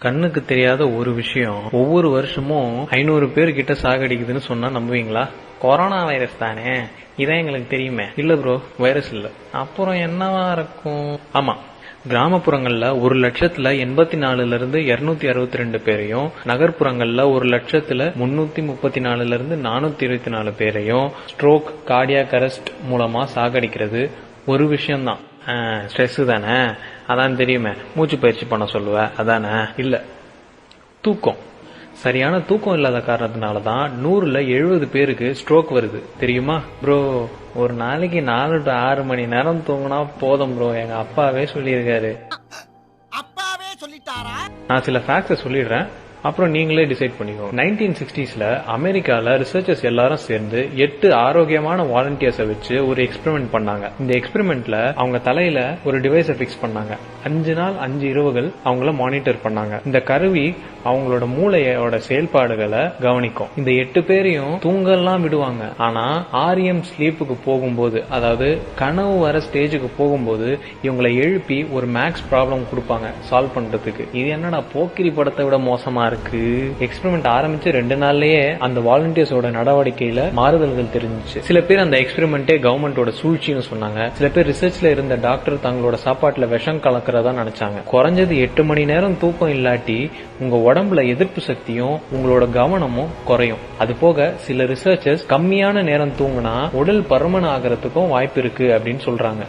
கண்ணுக்கு தெரியாத ஒரு விஷயம். ஒவ்வொரு வருஷமும் ஐநூறு பேர் கிட்ட சாகடிக்குதுன்னு சொன்னா நம்புவீங்களா? கொரோனா வைரஸ் தானே. இதான் எங்களுக்கு தெரியுமே. இல்ல ப்ரோ வைரஸ் இல்ல. அப்புறம் என்னவா இருக்கும்? ஆமா. கிராமப்புறங்கள்ல ஒரு லட்சத்துல எண்பத்தி நாலுல இருந்து இருநூத்தி அறுபத்தி ரெண்டு பேரையும் நகர்ப்புறங்கள்ல ஒரு லட்சத்துல முன்னூத்தி முப்பத்தி நாலுல இருந்து நானூத்தி இருபத்தி நாலு பேரையும் ஸ்ட்ரோக் கார்டியாக் அரெஸ்ட் மூலமா சாகடிக்கிறது ஒரு விஷயம்தான். ஸ்ட்ரெஸ் தானே? அதான் தெரியுமே. மூச்சு பயிற்சி பண்ண சொல்லுவ. அதானே? இல்ல. தூக்கம். சரியான தூக்கம் இல்லாத காரணத்தினால தான் நூறுல எழுபது பேருக்கு ஸ்ட்ரோக் வருது. தெரியுமா? ப்ரோ ஒரு நாளைக்கு நாலு டு ஆறு மணி நேரம் தூங்கினா போதும் ப்ரோ எங்க அப்பாவே சொல்லியிருக்காரு. நான் சில ஃபேக்ட்ஸை சொல்லிடுறேன். அப்புறம் நீங்களே டிசைட் பண்ணிக்கோங்க நைன்டீன் சிக்ஸ்டீஸ்ல அமெரிக்கால ரிசர்ச்சர்ஸ் எல்லாரும் சேர்ந்து எட்டு ஆரோக்கியமான வாலண்டியர்ஸை வச்சு ஒரு எக்ஸ்பெரிமெண்ட் பண்ணாங்க. இந்த எக்ஸ்பெரிமெண்ட்ல அவங்க தலையில ஒரு டிவைஸை ஃபிக்ஸ் பண்ணாங்க. அஞ்சு நாள் அஞ்சு இரவுகள் அவங்கள மானிட்டர் பண்ணாங்க. இந்த கருவி அவங்களோட மூளையோட செயல்பாடுகளை கவனிக்கும். இந்த எட்டு பேரையும் தூங்கெல்லாம் விடுவாங்க. ஆனா ஆரியம் ஸ்லீப்புக்கு போகும்போது அதாவது கனவு வர ஸ்டேஜுக்கு போகும்போது இவங்களை எழுப்பி ஒரு மேக்ஸ் ப்ராப்ளம் கொடுப்பாங்க சால்வ் பண்றதுக்கு. இது என்னடா போக்கிரி படத்தை விட மோசமா இருக்கு. எக்ஸ்பெரிமெண்ட் ஆரம்பிச்சு ரெண்டு நாள்லயே அந்த வாலண்டியர்ஸோட நடவடிக்கையில மாறுதல்கள் தெரிஞ்சுச்சு. சில பேர் அந்த எக்ஸ்பெரிமெண்ட்டே கவர்மெண்டோட சூழ்ச்சின்னு சொன்னாங்க. சில பேர் ரிசர்ச்ல இருந்த டாக்டர் தங்களோட சாப்பாட்டுல விஷம் கலக்கிறதா நினைச்சாங்க. குறைஞ்சது எட்டு மணி நேரம் தூக்கம் இல்லாட்டி உங்க உடம்புல எதிர்ப்பு சக்தியும் உங்களோட கவனமும் குறையும். அது போக சில ரிசர்ச்சர்ஸ் கம்மியான நேரம் தூங்கினா உடல் பருமன் ஆகிறதுக்கும் வாய்ப்பு இருக்கு அப்படின்னு சொல்றாங்க.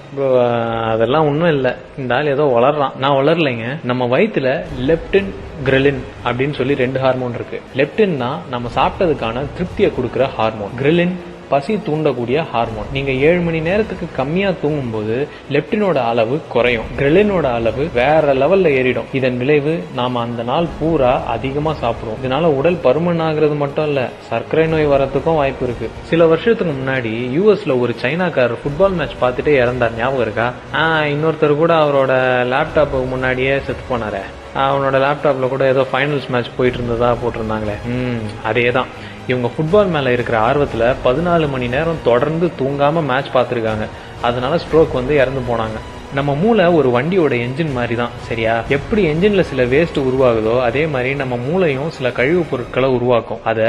அதெல்லாம் ஒண்ணும் இல்ல. இந்த ஆள் ஏதோ வளர்றான். நான் வளரலைங்க. நம்ம வயிற்றுல லெப்டின் கிரிலின் அப்படின்னு சொல்லி ரெண்டு ஹார்மோன் இருக்கு. லெப்டின் தான் நம்ம சாப்பிட்டதுக்கான திருப்தியை கொடுக்குற ஹார்மோன் கிரிலின் பசி தூண்டக்கூடிய ஹார்மோன் நீங்க ஏழு மணி நேரத்துக்கு கம்மியா தூங்கும்போது லெப்டினோட அளவு குறையும். கிரெலினோட அளவு வேற லெவல்ல ஏறிடும். இதன் விளைவு நாம அந்த நாள் பூரா அதிகமா சாப்பிடுவோம். இதனால உடல் பருமன் ஆகுறது மட்டும் இல்ல சர்க்கரை நோய் வரத்துக்கும் வாய்ப்பு இருக்கு. சில வருஷத்துக்கு முன்னாடி யூஎஸ்ல ஒரு சைனாக்காரர் ஃபுட்பால் மேட்ச் பார்த்துட்டே இறந்தார். ஞாபகம் இருக்கா? இன்னொருத்தர் கூட அவரோட லேப்டாப்புக்கு முன்னாடியே செத்து போனாரே. அவனோட லேப்டாப்பில் கூட ஏதோ ஃபைனல்ஸ் மேட்ச் போயிட்டு இருந்ததா போட்டிருந்தாங்களே. ம் அதே தான் இவங்க ஃபுட்பால் மேலே இருக்கிற ஆர்வத்தில் பதினாலு மணி நேரம் தொடர்ந்து தூங்காமல் மேட்ச் பார்த்துருக்காங்க. அதனால ஸ்ட்ரோக் வந்து இறந்து போனாங்க. நம்ம மூளை ஒரு வண்டியோட என்ஜின் மாதிரி தான் சரியா? எப்படி என்ஜின்ல சில வேஸ்ட் உருவாகுதோ அதே மாதிரி நம்ம மூளையும் சில கழிவுப் பொருட்களை உருவாக்கும். அதை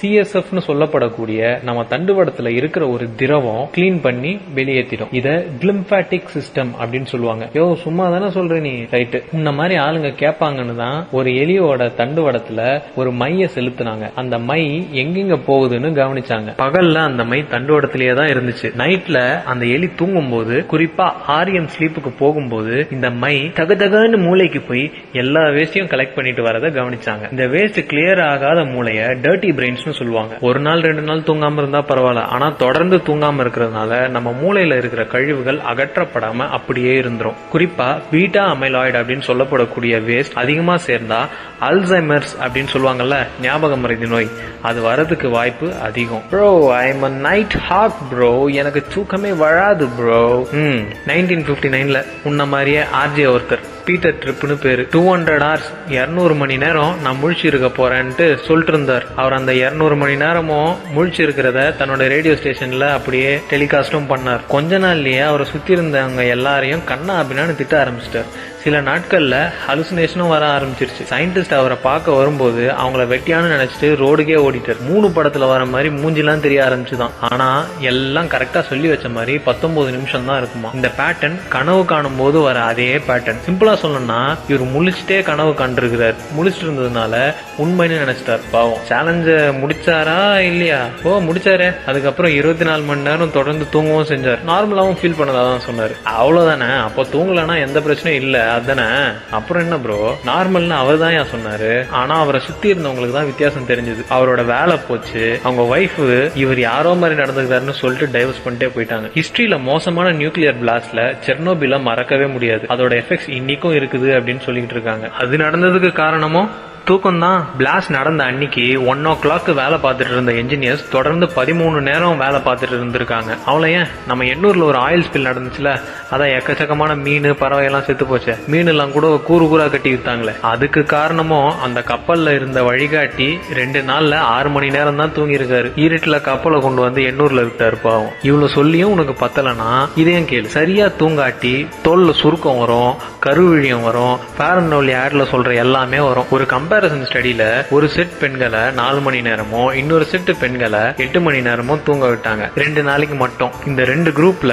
சிஎஸ்எஃப்னு சொல்லப்படக்கூடிய நம்ம தண்டுவடத்துல இருக்கிற ஒரு திரவம் கிளீன் பண்ணி வெளியேற்றிடும் இத கிளிம்பாட்டிக் சிஸ்டம் அப்படின்னு சொல்லுவாங்க. யோ சும்மா தானே சொல்ற நீ? ரைட்டு உன்ன மாதிரி ஆளுங்க கேட்பாங்கன்னு தான் ஒரு எலியோட தண்டுவடத்துல ஒரு மைய செலுத்துனாங்க. அந்த மை எங்கெங்க போகுதுன்னு கவனிச்சாங்க. பகல்ல அந்த மை தண்டுவடத்திலேயே தான் இருந்துச்சு. நைட்ல அந்த எலி தூங்கும் போது குறிப்பா ஆரியம் ஸ்லீப்புக்கு போகும்போது இந்த மை தகதகன்னு மூளைக்கு போய் எல்லா வேஸ்டையும் கலெக்ட் பண்ணிட்டு வரதை கவனிச்சாங்க. இந்த வேஸ்ட் கிளியர் ஆகாத மூளைய டர்ட்டி பிரெயின்ஸ்னு சொல்லுவாங்க. ஒரு நாள் ரெண்டு நாள் தூங்காம இருந்தா பரவாயில்ல. ஆனா தொடர்ந்து தூங்காம இருக்கிறதுனால நம்ம மூளையில இருக்கிற கழிவுகள் அகற்றப்படாம அப்படியே இருந்துரும். குறிப்பா பீட்டா அமைலாய்டு அப்படின்னு சொல்லப்படக்கூடிய வேஸ்ட் அதிகமா சேர்ந்தா அல்சைமர்ஸ் அப்படின்னு சொல்லுவாங்கல்ல ஞாபக மறைதி நோய். அது வரதுக்கு வாய்ப்பு அதிகம். Bro I am night hawk bro எனக்கு தூக்கமே வராது ப்ரோ ம் நைன்டீன் ஃபிஃப்டி நைன்ல உன்ன மாதிரியே ஆர்ஜே ஒருத்தர். பீட்டர் ட்ரிப்னு பேர். டூ ஹண்ட்ரட் ஹவர்ஸ் இரநூறு மணி நேரம் நான் முழிச்சு இருக்க போறேன்ட்டு சொல்லிட்டு இருந்தார் அவர் அந்த இரநூறு மணி நேரமும் முழிச்சு இருக்கிறத தன்னோட ரேடியோ ஸ்டேஷன்ல அப்படியே டெலிகாஸ்டும் பண்ணார். கொஞ்ச நாள்லயே அவரை சுத்தி இருந்தவங்க எல்லாரையும் கண்ணா அப்படின்னு திட்ட ஆரம்பிச்சிட்டார். சில நாட்களில் ஹலுசினேஷனும் வர ஆரம்பிச்சிருச்சு. சயின்டிஸ்ட் அவரை பார்க்க வரும்போது அவங்கள வெட்டியான்னு நினைச்சிட்டு ரோடுக்கே ஓடிட்டார். மூணு படத்துல வர மாதிரி மூஞ்சிலாம் தெரிய ஆரம்பிச்சுதான். ஆனா எல்லாம் கரெக்டா சொல்லி வச்ச மாதிரி பத்தொன்பது நிமிஷம் தான் இருக்குமா. இந்த பேட்டர்ன் கனவு காணும் போது வர அதே பேட்டர்ன் சிம்பிளா சொல்லணும்னா இவர் முழிச்சிட்டே கனவு கண்டிருக்கிறார். முழிச்சிட்டு இருந்ததுனால உண்மைன்னு நினைச்சிட்டார். பாவம். சேலஞ்ச முடிச்சாரா இல்லையா? ஓ முடிச்சாரே. அதுக்கப்புறம் இருபத்தி நாலு மணி நேரம் தொடர்ந்து தூங்கவும் செஞ்சார். நார்மலாவும் ஃபீல் பண்ணதாதான் சொன்னார். அவ்வளவுதானே. அப்போ தூங்கலன்னா எந்த பிரச்சனையும் இல்லை. அதானே? அப்புறம் என்ன ப்ரோ நார்மல்னு அவர் தான் ஏன் சொன்னாரு? ஆனா அவரை சுத்தி இருந்தவங்களுக்கு தான் வித்தியாசம் தெரிஞ்சது. அவரோட வேலை போச்சு. அவங்க ஒய்ஃப் இவர் யாரோ மாதிரி நடந்துக்கிறாருன்னு சொல்லிட்டு டைவர்ஸ் பண்ணிட்டே போயிட்டாங்க. ஹிஸ்டரியில மோசமான நியூக்ளியர் பிளாஸ்ட்ல செர்னோபில மறக்கவே முடியாது. அதோட எஃபெக்ட்ஸ் இன்னைக்கும் இருக்குது அப்படின்னு சொல்லிட்டு இருக்காங்க. அது நடந்ததுக்கு காரணமும் தூக்கம் தான் பிளாஸ்ட் நடந்த அன்னைக்கு ஒன் ஓ கிளாக் வேலை பார்த்துட்டு இருந்த என்ஜினியர்ஸ் தொடர்ந்து பதிமூணு நேரம் வேலை பார்த்துட்டு இருந்திருக்காங்க. அவளை ஏன்? நம்ம எண்ணூரில் ஒரு ஆயில் ஸ்பில் நடந்துச்சுல? அதான் எக்கச்சக்கமான மீன் பறவை எல்லாம் செத்து போச்சு. மீன் எல்லாம் கூட கூறு கூறா கட்டி வித்தாங்களே. அதுக்கு காரணமும் அந்த கப்பலில் இருந்த வழிகாட்டி ரெண்டு நாளில் ஆறு மணி நேரம் தான் தூங்கியிருக்காரு. ஈரட்டில் கப்பலை கொண்டு வந்து எண்ணூரில் விட்டாரு பாவம். இவ்வளோ சொல்லியும் உனக்கு பத்தலைன்னா இதையும் கேளு? சரியா தூங்காட்டி தோல்ல சுருக்கம் வரும் கருவிழியம் வரும் பேரனோலி ஆட்ல சொல்ற எல்லாமே வரும். ஒரு கம்பாரிசன் ஸ்டடியில ஒரு செட் பெண்களை நாலு மணி நேரமும் இன்னொரு செட் பெண்களை எட்டு மணி நேரமும் தூங்க விட்டாங்க. ரெண்டு நாளைக்கு மட்டும். இந்த ரெண்டு குரூப்ல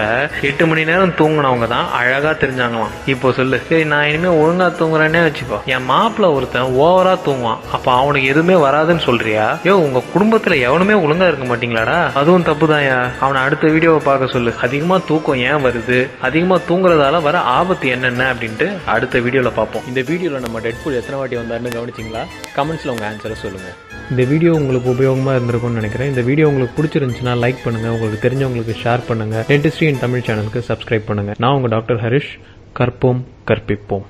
எட்டு மணி நேரம் தூங்குனவங்க தான் அழகா தெரிஞ்சாங்களாம். இப்போ சொல்லு. சரி நான் இனிமே ஒழுங்கா தூங்குறேன்னே வச்சுக்கோ. என் மாப்பிள்ள ஒருத்தன் ஓவரா தூங்குவான். அப்ப அவனுக்கு எதுவுமே வராதுன்னு சொல்றியா? யோ உங்க குடும்பத்துல எவனுமே ஒழுங்கா இருக்க மாட்டீங்களாடா? அதுவும் தப்புதான்யா. அவனை அடுத்த வீடியோவை பார்க்க சொல்லு. அதிகமா தூக்கம் ஏன் வருது? அதிகமா தூங்குறதால வர ஆபத்து என்னென்ன? அப்படின்ட்டு அடுத்த வீடியோல பார்ப்போம். இந்த வீடியோல நம்ம டெட்பூல் எத்தனை வாட்டி வந்தாருன்னு கவனிச்சிங்களா கமெண்ட்ஸ்ல உங்க ஆன்சரை சொல்லுங்க. இந்த வீடியோ உங்களுக்கு உபயோகமா இருந்திருக்கும்னு நினைக்கிறேன். இந்த வீடியோ உங்களுக்கு பிடிச்சிருந்துச்சுன்னா லைக் பண்ணுங்க. உங்களுக்கு தெரிஞ்சவங்களுக்கு ஷேர் பண்ணுங்க. டென்டிஸ்ட்ரி இன் தமிழ் சேனலுக்கு சப்ஸ்கிரைப் பண்ணுங்கள் நான் உங்க டாக்டர் ஹரிஷ். கற்போம் கற்பிப்போம்.